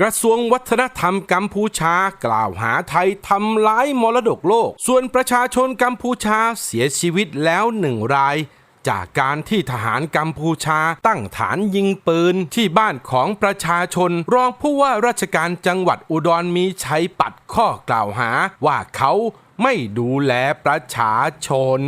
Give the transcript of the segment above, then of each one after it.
กระทรวงวัฒนธรรมกัมพูชากล่าวหาไทยทำร้ายมรดกโลก ส่วนประชาชนกัมพูชาเสียชีวิตแล้วหนึ่งราย จากการที่ทหารกัมพูชาตั้งฐานยิงปืนที่บ้านของประชาชน รองผู้ว่าราชการจังหวัดอุดรมีชัยปัดข้อกล่าวหาว่าเขา ไม่ดูแลประชาชน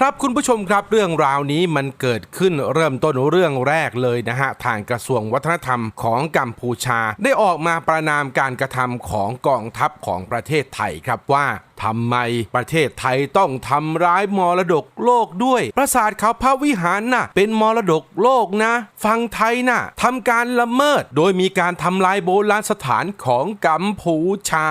ครับคุณผู้ชมครับเรื่องราวนี้มันเกิดขึ้นเริ่มต้นเรื่องแรกเลยนะฮะ ทางกระทรวงวัฒนธรรมของกัมพูชา ได้ออกมาประนามการกระทำของกองทัพของประเทศไทยครับว่า ทำไมประเทศไทยต้องทำร้ายมรดกโลกด้วย ปราสาทเขาพระวิหารน่ะ เป็นมรดกโลกนะ ฝั่งไทยน่ะทำการละเมิด โดยมีการทำลายโบราณสถานของกัมพูชา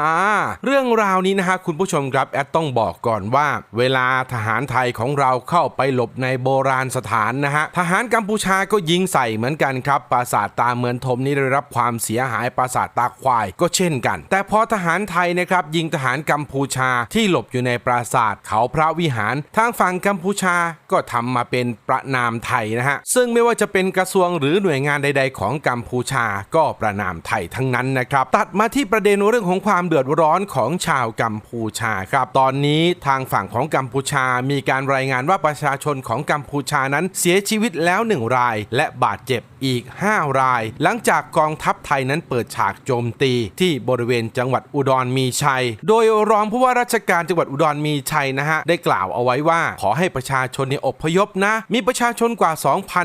เรื่องราวนี้นะฮะคุณผู้ชมครับแอดต้องบอกก่อนว่า เวลาทหารไทยของเราเข้าไปหลบในโบราณสถานนะฮะทหารกัมพูชาก็ยิงใส่เหมือนกันครับ ปราสาทตาเมือนทมนี่ได้รับความเสียหายปราสาทตาควายก็เช่นกัน แต่พอทหารไทยนะครับยิงทหารกัมพูชาที่หลบอยู่ในปราสาทเขาพระวิหารทางฝั่งกัมพูชาก็ทำมาเป็นประนามไทยนะฮะ ซึ่งไม่ว่าจะเป็นกระทรวงหรือหน่วยงานใด ๆ ของกัมพูชาก็ประนามไทยทั้งนั้นนะครับ ตัดมาที่ประเด็นเรื่องของความเดือดร้อนของชาวกัมพูชาครับ ตอนนี้ทางฝั่งของกัมพูชา มีการรายงานว่าประชาชนของกัมพูชานั้นเสียชีวิตแล้วหนึ่งราย และบาดเจ็บอีก 5 ราย หลังจากกองทัพไทยนั้นเปิดฉากโจมตี ที่บริเวณจังหวัดอุดรมีชัย โดยรองผู้ว่าราชชการจังหวัดอุดรมีชัยนะฮะได้กล่าวเอาไว้ว่า ขอให้ประชาชนเนี่ยอพยพนะ มีประชาชนกว่า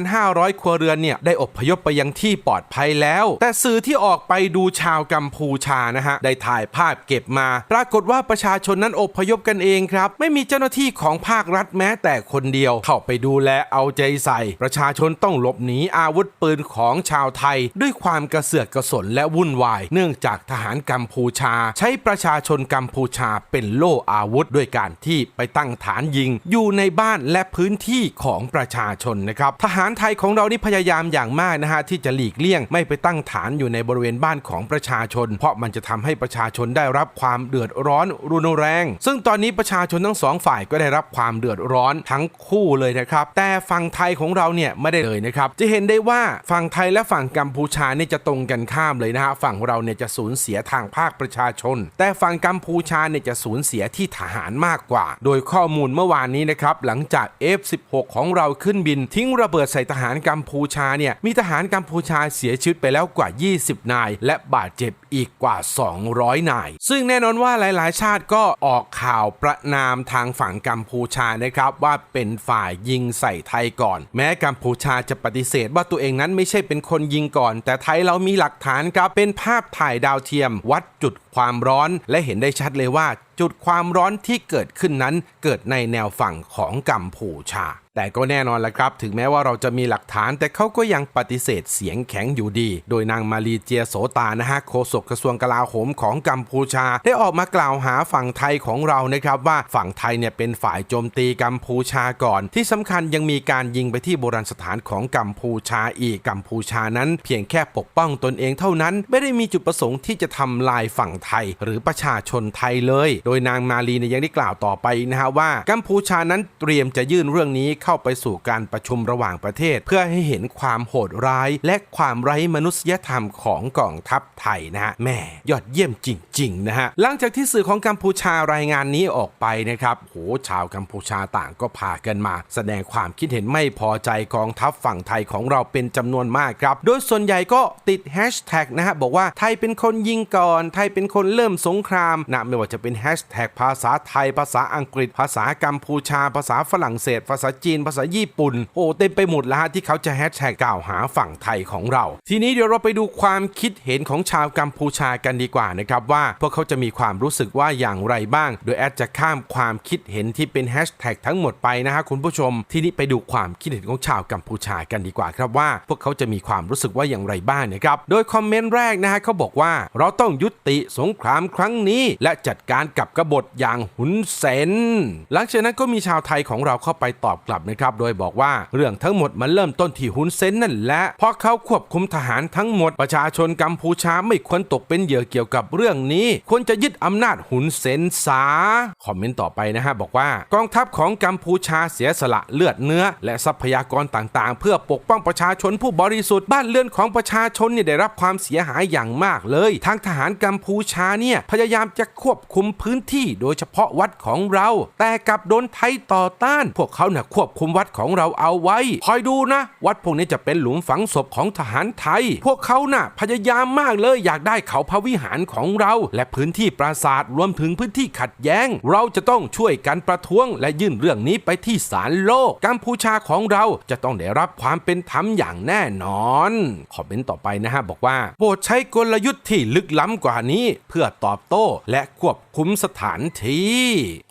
2,500 ครัวเรือนเนี่ยได้อพยพไปยังที่ปลอดภัยแล้ว แต่สื่อที่ออกไปดูชาวกัมพูชานะฮะได้ถ่ายภาพเก็บมา ปรากฏว่าประชาชนนั้นอพยพกันเองครับ ไม่มีเจ้าหน้าที่ของภาครัฐแม้แต่คนเดียว เข้าไปดูแลเอาใจใส่ ประชาชนต้องหลบหนีอาวุธปืนของชาวไทย ด้วยความกระเสือกกระสนและวุ่นวาย เนื่องจากทหารกัมพูชา ใช้ประชาชนกัมพูชาเป็นโล่อาวุธ ด้วยการที่ไปตั้งฐานยิง อยู่ในบ้านและพื้นที่ของประชาชนนะครับทหารไทยของเรานี่พยายามอย่างมากนะฮะที่จะหลีกเลี่ยงไม่ไปตั้งฐานอยู่ในบริเวณบ้านของประชาชน เพราะมันจะทำให้ประชาชนได้รับความเดือดร้อนรุนแรง ซึ่งตอนนี้ประชาชนทั้งสองฝ่ายก็ได้รับความเดือดร้อนทั้งคู่เลยนะครับ แต่ฝั่งไทยของเราเนี่ยไม่ได้เลยนะครับ จะเห็นได้ว่าฝั่งไทยและฝั่งกัมพูชาเนี่ยจะตรงกันข้ามเลยนะฮะฝั่งเราเนี่ยจะสูญเสียทางภาคประชาชน แต่ฝั่งกัมพูชาเนี่ยจะสูญเสียที่ทหารมากกว่า โดยข้อมูลเมื่อวานนี้นะครับหลังจาก F16 ของเราขึ้นบิน ทิ้งระเบิดใส่ทหารกัมพูชาเนี่ยมีทหารกัมพูชาเสียชีวิตไปแล้วกว่า 20 นาย และบาดเจ็บอีกกว่า 200 นาย ซึ่งแน่นอนว่าหลาย ๆ ชาติก็ออกข่าวประนามทางฝั่งกัมพูชานะครับว่าเป็นฝ่ายยิงใส่ไทยก่อน แม้กัมพูชาจะปฏิเสธว่าตัวเองนั้นไม่ใช่เป็นคนยิงก่อน แต่ไทยเรามีหลักฐานครับเป็นภาพถ่ายดาวเทียม วัดจุด ความร้อนและเห็นได้ชัดเลยว่า จุดความร้อนที่เกิดขึ้นนั้นเกิดในแนวฝั่งของกัมพูชา แต่ก็แน่นอนแหละครับ ถึงแม้ว่าเราจะมีหลักฐาน แต่เขาก็ยังปฏิเสธเสียงแข็งอยู่ดี โดยนางมาลีเจียโสตานะฮะโฆษกกระทรวงกลาโหมของกัมพูชา ได้ออกมากล่าวหาฝั่งไทยของเรานะครับว่าฝั่งไทยเนี่ยเป็นฝ่ายโจมตีกัมพูชาก่อน ที่สำคัญยังมีการยิงไปที่โบราณสถานของกัมพูชาอีกกัมพูชานั้น เพียงแค่ปกป้องตนเองเท่านั้น ไม่ได้มีจุดประสงค์ที่จะทำลายฝั่งไทย หรือประชาชนไทยเลย โดยนางมาลีเนี่ยยังได้กล่าวต่อไปนะฮะว่ากัมพูชานั้นเตรียมจะยื่นเรื่องนี้เข้าไปสู่การประชุมระหว่างประเทศ เพื่อให้เห็นความโหดร้าย และความไร้มนุษยธรรมของกองทัพไทยนะฮะแม่ยอดเยี่ยมจริงๆนะฮะหลังจากที่สื่อของกัมพูชารายงานนี้ออกไปนะครับโหชาวกัมพูชาต่างก็พากันมา แสดงความคิดเห็นไม่พอใจกองทัพฝั่งไทยของเราเป็นจำนวนมากครับโดยส่วนใหญ่ก็ติดแฮชแท็กนะฮะบอกว่าไทยเป็นคนยิงก่อนไทยเป็นคนเริ่มสงครามนะไม่ว่าจะเป็นแฮชแท็กภาษาไทย ภาษาอังกฤษ ภาษากัมพูชา ภาษาฝรั่งเศส ภาษาจีนภาษาญี่ปุ่น โอ้เต็มไปหมดแล้วฮะที่เขาจะแฮชแท็กกล่าวหาฝั่งไทยของเรา ทีนี้เดี๋ยวเราไปดูความคิดเห็นของชาวกัมพูชากันดีกว่านะครับว่าพวกเขาจะมีความรู้สึกว่าอย่างไรบ้าง โดยแอดจะข้ามความคิดเห็นที่เป็นแฮชแท็กทั้งหมดไปนะฮะคุณผู้ชม ทีนี้ไปดูความคิดเห็นของชาวกัมพูชากันดีกว่าครับว่า พวกเขาจะมีความรู้สึกว่าอย่างไรบ้างนะครับโดยคอมเมนต์แรกนะฮะเขาบอกว่าเราต้องยุติสงครามครั้งนี้ และจัดการกับกบฏอย่างหุนเซนหลังจากนั้นก็มีชาวไทยของเราเข้าไปตอบกลับนะครับโดยบอกว่าเรื่องทั้งหมดมันเริ่มต้นที่ฮุนเซนนั่นแหละ เพราะเขาควบคุมทหารทั้งหมดประชาชนกัมพูชาไม่ควรตกเป็นเหยื่อเกี่ยวกับเรื่องนี้ ควรจะยึดอำนาจฮุนเซนซาคอมเมนต์ต่อไปนะฮะบอกว่ากองทัพของกัมพูชาเสียสละเลือดเนื้อ และทรัพยากรต่างๆ เพื่อปกป้องประชาชนผู้บริสุทธิ์บ้านเรือนของประชาชนเนี่ยได้รับความเสียหายอย่างมากเลย ทางทหารกัมพูชาเนี่ยพยายามจะควบคุมพื้นที่ โดยเฉพาะวัดของเรา แต่กลับโดนไทยต่อต้าน พวกเขาเนี่ยควบคุมวัดของเราเอาไว้ คอยดูนะ วัดพวกนี้จะเป็นหลุมฝังศพของทหารไทย พวกเขาน่ะพยายามมากเลยอยากได้เขาพระวิหารของเรา และพื้นที่ปราสาทรวมถึงพื้นที่ขัดแย้ง เราจะต้องช่วยกันประท้วง และยื่นเรื่องนี้ไปที่ศาลโลก กัมพูชาของเราจะต้องได้รับความเป็นธรรมอย่างแน่นอนคอมเมนต์ต่อไปนะฮะบอกว่าโปรดใช้กลยุทธ์ที่ลึกล้ำกว่านี้เพื่อตอบโต้และควบคุมสถานที่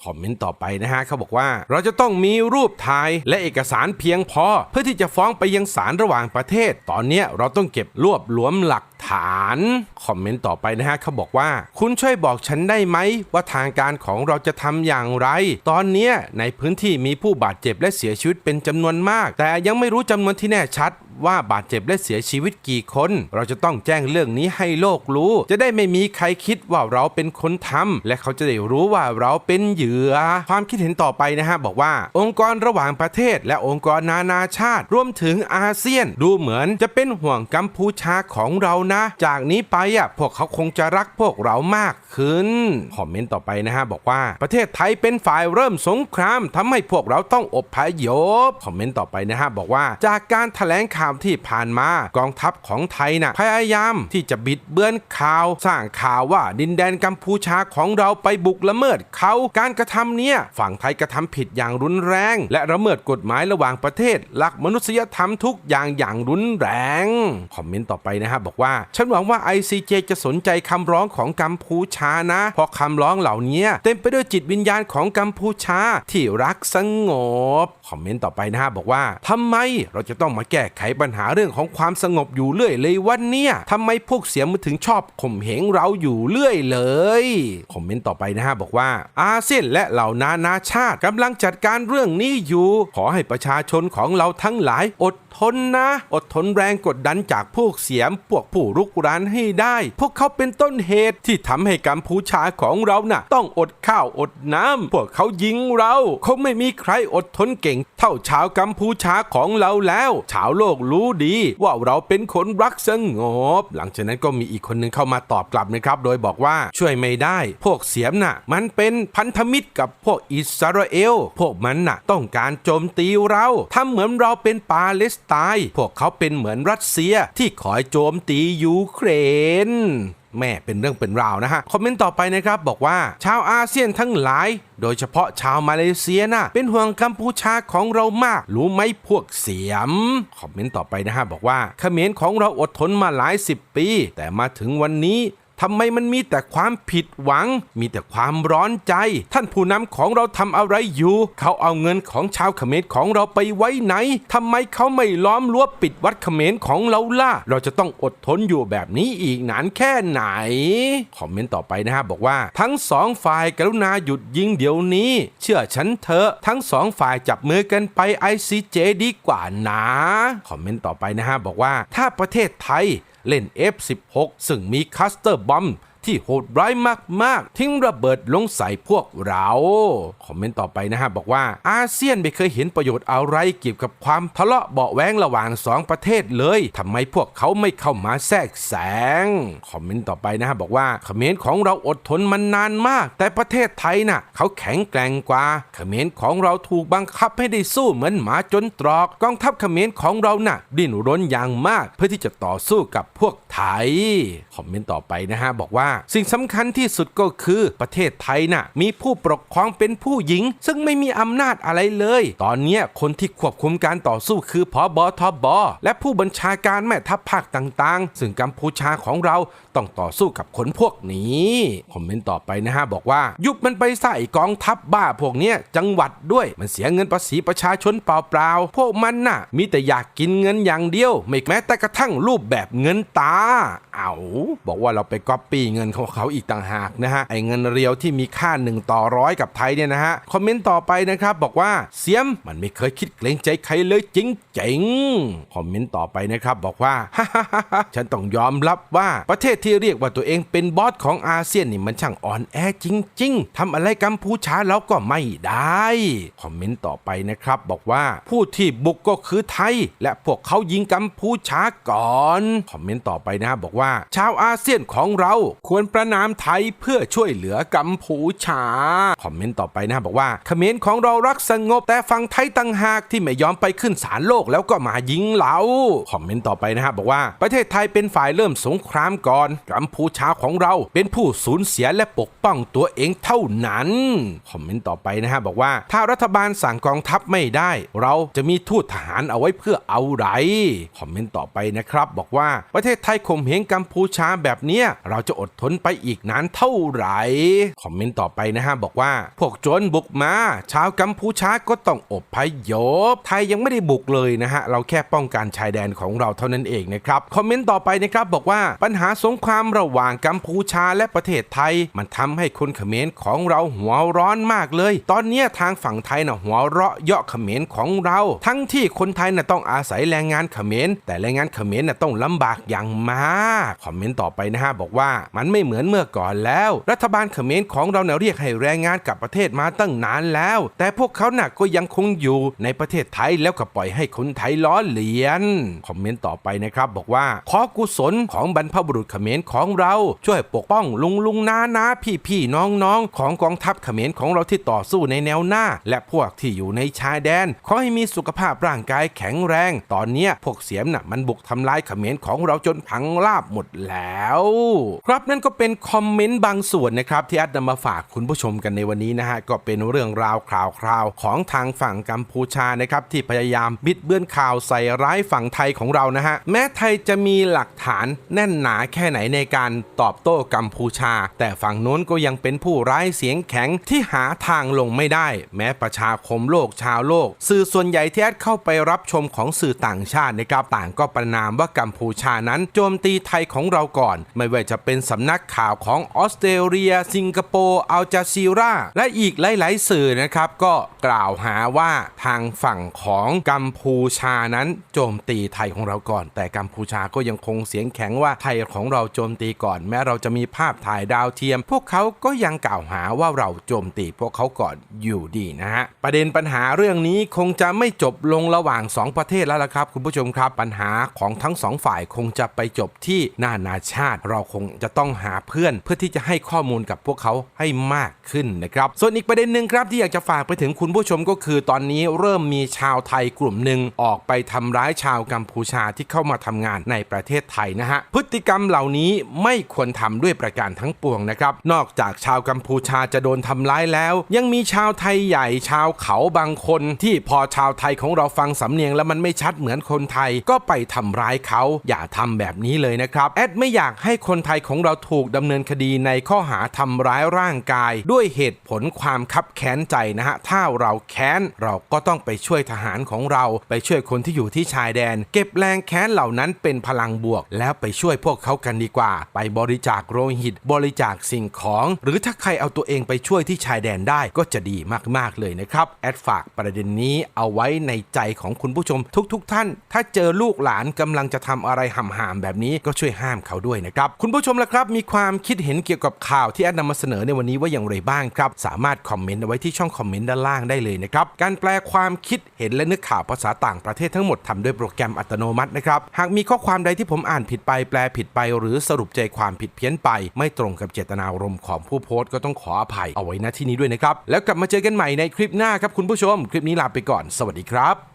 คอมเมนต์ต่อไปนะฮะเขาบอกว่า เราจะต้องมีรูปถ่ายและเอกสารเพียงพอ เพื่อที่จะฟ้องไปยังศาลระหว่างประเทศ ตอนนี้เราต้องเก็บรวบรวมหลัก ฐานคอมเมนต์ต่อไปนะฮะเขาบอกว่า คุณช่วยบอกฉันได้ไหม ว่าทางการของเราจะทำอย่างไร ตอนนี้ในพื้นที่มีผู้บาดเจ็บและเสียชีวิตเป็นจำนวนมาก แต่ยังไม่รู้จำนวนที่แน่ชัดว่าบาดเจ็บและเสียชีวิตกี่คน เราจะต้องแจ้งเรื่องนี้ให้โลกรู้ จะได้ไม่มีใครคิดว่าเราเป็นคนทำและเขาจะได้รู้ว่าเราเป็นเหยื่อ ความคิดเห็นต่อไปนะฮะ บอกว่า องค์กรระหว่างประเทศ และองค์กรนานาชาติ รวมถึงอาเซียน ดูเหมือนจะเป็นห่วงกัมพูชาของเรานะ จากนี้ไปอะพวกเขาคงจะรักพวกเรามากขึ้น คอมเมนต์ต่อไปนะฮะ บอกว่าประเทศไทยเป็นฝ่ายเริ่มสงครามทำให้พวกเราต้องอบพยพ คอมเมนต์ต่อไปนะฮะ บอกว่าจากการแถลงข่าวที่ผ่านมากองทัพของไทยน่ะพยายามที่จะบิดเบือนข่าว สร้างข่าวว่าดินแดนกัมพูชาของเราไปบุกละเมิดเขาการกระทำเนี้ยฝั่งไทยกระทำผิดอย่างรุนแรง และละเมิดกฎหมายระหว่างประเทศหลักมนุษยธรรมทุกอย่างอย่างรุนแรง คอมเมนต์ต่อไปนะฮะบอกว่าฉันหวังว่า ICJ จะสนใจคำร้องของกัมพูชานะ เพราะคำร้องเหล่านี้เต็มไปด้วยจิตวิญญาณของกัมพูชาที่รักสงบ คอมเมนต์ต่อไปนะฮะบอกว่าทำไมเราจะต้องมาแก้ไขปัญหาเรื่องของความสงบอยู่เรื่อยเลยวันเนี้ยทำไมพวกเสียมถึงชอบข่มเหงเราอยู่เรื่อยเลยคอมเมนต์ต่อไปนะฮะบอกว่า อาเซียนและเหล่านานาชาติกำลังจัดการเรื่องนี้อยู่ ขอให้ประชาชนของเราทั้งหลายอดทนนะ อดทนแรงกดดันจากพวกเสียมพวกผู้รุกรานให้ได้ พวกเขาเป็นต้นเหตุที่ทำให้กัมพูชาของเราน่ะ ต้องอดข้าวอดน้ำพวกเขายิงเราคงไม่มีใครอดทนเก่ง เท่าชาวกัมพูชาของเราแล้ว ชาวโลกรู้ดี ว่าเราเป็นคนรักสงบ หลังจากนั้นก็มีอีกคนหนึ่งเข้ามาตอบกลับนะครับ โดยบอกว่าช่วยไม่ได้ พวกเสียมน่ะ มันเป็นพันธมิตรกับพวกอิสราเอล พวกมันน่ะ ต้องการโจมตีเราทำเหมือนเราเป็นปาเลสไตน์พวกเขาเป็นเหมือนรัสเซียที่คอยโจมตียูเครนแม่เป็นเรื่องเป็นราวนะฮะ คอมเมนต์ต่อไปนะครับ บอกว่า ชาวอาเซียนทั้งหลาย โดยเฉพาะชาวมาเลเซียน่ะเป็นห่วงกัมพูชาของเรามาก รู้ไหมพวกเสียม คอมเมนต์ต่อไปนะฮะ บอกว่าเขมรของเราอดทนมาหลายสิบปี แต่มาถึงวันนี้ ทำไมมันมีแต่ความผิดหวัง มีแต่ความร้อนใจ ท่านผู้นำของเราทำอะไรอยู่ เขาเอาเงินของชาวเขมรของเราไปไว้ไหนทำไมเขาไม่ล้อมรั้วปิดวัดเขมรของเราล่ะ เราจะต้องอดทนอยู่แบบนี้อีกนานแค่ไหน คอมเมนต์ต่อไปนะฮะบอกว่าทั้งสองฝ่ายกรุณาหยุดยิงเดี๋ยวนี้ เชื่อฉันเถอะทั้งสองฝ่ายจับมือกันไป ICJ ดีกว่านะ คอมเมนต์ต่อไปนะฮะบอกว่าถ้าประเทศไทย เล่น F16 ซึ่งมีคัสเตอร์บอม ที่โหดร้ายมาก ๆ ทิ้งระเบิดลงใส่พวกเรา คอมเมนต์ต่อไปนะฮะ บอกว่าอาเซียนไม่เคยเห็นประโยชน์อะไรเกี่ยวกับความทะเลาะเบาแวงระหว่างสองประเทศเลยทำไมพวกเขาไม่เข้ามาแทรกแซงคอมเมนต์ต่อไปนะฮะบอกว่าเขมรของเราอดทนมันนานมาก แต่ประเทศไทยน่ะเขาแข็งแกร่งกว่าเขมรของเราถูกบังคับให้ได้สู้เหมือนหมาจนตรอกกองทัพเขมรของเราน่ะ ดิ้นรนอย่างมาก เพื่อที่จะต่อสู้กับพวกไทยคอมเมนต์ต่อไปนะฮะบอกว่าสิ่งสำคัญที่สุดก็คือประเทศไทยน่ะมีผู้ปกครองเป็นผู้หญิง ซึ่งไม่มีอำนาจอะไรเลย ตอนเนี้คนที่ควบคุมการต่อสู้คือพอบอทบและผู้บัญชาการแม่ทัพภาคต่างๆ ซึ่งกัมพูชาของเราต้องต่อสู้กับคนพวกนี้คอมเมนต์ต่อไปนะฮะบอกว่า ยุบมันไปใส่กองทัพบ้าพวกเนี้ยจังหวัดด้วยมันเสียเงินภาษีประชาชนเปล่าๆพวกมันน่ะ มีแต่อยากกินเงินอย่างเดียว ไม่แม้แต่กระทั่งรูปแบบเงินตา เอาบอกว่าเราไปก๊อปปี้เงินงินของเขาอีกต่างหากนะฮะไอ้เงินเรียวที่มีค่า 1 ต่อร้อยกับไทยเนี่ยนะฮะคอมเมนต์ต่อไปนะครับบอกว่าเสียมมันไม่เคยคิดเกรงใจใครเลยจริงๆคอมเมนต์ต่อไปนะครับบอกว่าฉันต้องยอมรับว่าประเทศที่เรียกว่าตัวเองเป็นบอสของอาเซียนนี่มันช่างอ่อนแอจริง ๆทำอะไรกัมพูชาแล้วก็ไม่ได้คอมเมนต์ต่อไปนะครับบอกว่าผู้ที่บุกก็คือไทย และพวกเขายิงกัมพูชาก่อน คอมเมนต์ต่อไปนะบอกว่า ชาวอาเซียนของเราคควรประนามไทยเพื่อช่วยเหลือกัมพูชา คอมเมนต์ต่อไปนะบอกว่าเขมรของเรารักสงบ แต่ฝั่งไทยต่างหากที่ไม่ยอมไปขึ้นศาลโลกแล้วก็มายิงเราคอมเมนต์ต่อไปนะครับบอกว่าประเทศไทยเป็นฝ่ายเริ่มสงครามก่อนกัมพูชาของเราเป็นผู้สูญเสียและปกป้องตัวเองเท่านั้นคอมเมนต์ต่อไปนะฮะบอกว่าถ้ารัฐบาลสั่งกองทัพไม่ได้ เราจะมีทูตทหารเอาไว้เพื่อเอาไรคอมเมนต์ต่อไปนะครับ บอกว่าประเทศไทยข่มเหงกัมพูชาแบบเนี้ยเราจะอดทนไปอีกนานเท่าไหร่ คอมเมนต์ต่อไปนะฮะบอกว่า พวกโจรบุกมา ชาวกัมพูชาก็ต้องอบพยพ ไทยยังไม่ได้บุกเลยนะฮะ เราแค่ป้องกันชายแดนของเราเท่านั้นเองนะครับ คอมเมนต์ต่อไปนะครับบอกว่าปัญหาสงครามระหว่างกัมพูชาและประเทศไทย มันทำให้คนเขมรของเราหัวร้อนมากเลย ตอนเนี้ทางฝั่งไทยน่ะหัวเราะเยาะเขมรของเรา ทั้งที่คนไทยน่ะต้องอาศัยแรงงานเขมรแต่แรงงานเขมรน่ะต้องลำบากอย่างมาก คอมเมนต์ต่อไปนะฮะบอกว่ามันไม่เหมือนเมื่อก่อนแล้ว รัฐบาลเขมรของเราเนี่ยเรียกให้แรงงานกลับประเทศมาตั้งนานแล้ว แต่พวกเขาหน่ะก็ยังคงอยู่ในประเทศไทยแล้วก็ปล่อยให้คนไทยล้อเลียน คอมเมนต์ต่อไปนะครับ บอกว่า ขอกุศลของบรรพบุรุษเขมรของเรา ช่วยปกป้องลุงลุงนานาพี่พี่น้องน้องของกองทัพเขมรของเราที่ต่อสู้ในแนวหน้า และพวกที่อยู่ในชายแดน ขอให้มีสุขภาพร่างกายแข็งแรง ตอนเนี้พวกเสียมน่ะมันบุกทำลายเขมรของเราจนพังราบหมดแล้ว ครับนั่นก็เป็นคอมเมนต์บางส่วนนะครับที่อัดนำมาฝากคุณผู้ชมกันในวันนี้นะฮะก็เป็นเรื่องราวข่าวคราวของทางฝั่งกัมพูชานะครับที่พยายามบิดเบือนข่าวใส่ร้ายฝั่งไทยของเรานะฮะแม้ไทยจะมีหลักฐานแน่นหนาแค่ไหนในการตอบโต้กัมพูชา แต่ฝั่งโน้นก็ยังเป็นผู้ร้ายเสียงแข็งที่หาทางลงไม่ได้ แม้ประชาคมโลกชาวโลก สื่อส่วนใหญ่ที่แอดเข้าไปรับชมของสื่อต่างชาตินะครับต่างก็ประนามว่ากัมพูชานั้นโจมตีไทยของเราก่อน ไม่ว่าจะเป็นสำนักข่าวของออสเตรเลีย สิงคโปร์อัลจาซีราและอีกหลาย ๆ สื่อนะครับ ก็กล่าวหาว่าทางฝั่งของกัมพูชานั้นโจมตีไทยของเราก่อน แต่กัมพูชาก็ยังคงเสียงแข็งว่าไทยของเราโจมตีก่อน แม้เราจะมีภาพถ่ายดาวเทียม พวกเขาก็ยังกล่าวหาว่าเราโจมตีพวกเขาก่อนอยู่ดีนะฮะประเด็นปัญหาเรื่องนี้คงจะไม่จบลงระหว่าง 2 ประเทศแล้วละครับ คุณผู้ชมครับปัญหาของทั้งสองฝ่ายคงจะไปจบที่นานาชาติ เราคงจะต้องหาเพื่อนเพื่อที่จะให้ข้อมูลกับพวกเขาให้มากขึ้นนะครับ ส่วนอีกประเด็นหนึ่งครับที่อยากจะฝากไปถึงคุณผู้ชมก็คือ ตอนนี้เริ่มมีชาวไทยกลุ่มหนึ่งออกไปทำร้ายชาวกัมพูชาที่เข้ามาทำงานในประเทศไทยนะฮะพฤติกรรมเหล่านี้ไม่ควรทำด้วยประการทั้งปวงนะครับนอกจากชาวกัมพูชาจะโดนทำร้ายแล้ว ยังมีชาวไทยใหญ่ชาวเขาบางคน ที่พอชาวไทยของเราฟังสำเนียงแล้วมันไม่ชัดเหมือนคนไทยก็ไปทำร้ายเขาอย่าทำแบบนี้เลยนะครับแอดไม่อยากให้คนไทยของเราถูกดำเนินคดีในข้อหาทำร้ายร่างกาย ด้วยเหตุผลความคับแค้นใจนะฮะ ถ้าเราแค้นเราก็ต้องไปช่วยทหารของเรา ไปช่วยคนที่อยู่ที่ชายแดน เก็บแรงแค้นเหล่านั้นเป็นพลังบวก แล้วไปช่วยพวกเขากันดีกว่า ไปบริจาคโลหิต บริจาคสิ่งของ หรือถ้าใครเอาตัวเองไปช่วยที่ชายแดนได้ก็จะดีมากๆเลยนะครับแอดฝากประเด็นนี้เอาไว้ในใจของคุณผู้ชมทุกๆทท่าน ถ้าเจอลูกหลานกำลังจะทำอะไรห่ำๆแบบนี้ก็ช่วยห้ามเขาด้วยนะครับคุณผู้ชมละครับมีความคิดเห็นเกี่ยวกับข่าวที่แอดนำมาเสนอในวันนี้ว่าอย่างไรบ้างครับ สามารถคอมเมนต์เอาไว้ที่ช่องคอมเมนต์ด้านล่างได้เลยนะครับ การแปลความคิดเห็นและนึกข่าวภาษาต่างประเทศทั้งหมดทำด้วยโปรแกรมอัตโนมัตินะครับ หากมีข้อความใดที่ผมอ่านผิดไปแปลผิดไป หรือสรุปใจความผิดเพี้ยนไป ไม่ตรงกับเจตนารมณ์ของผู้โพสต์ก็ต้องขออภัยเอาไว้ณที่นี้ด้วยนะครับ แล้วกลับมาเจอกันใหม่ในคลิปหน้าครับคุณผู้ชม คลิปนี้ลาไปก่อน สวัสดีครับ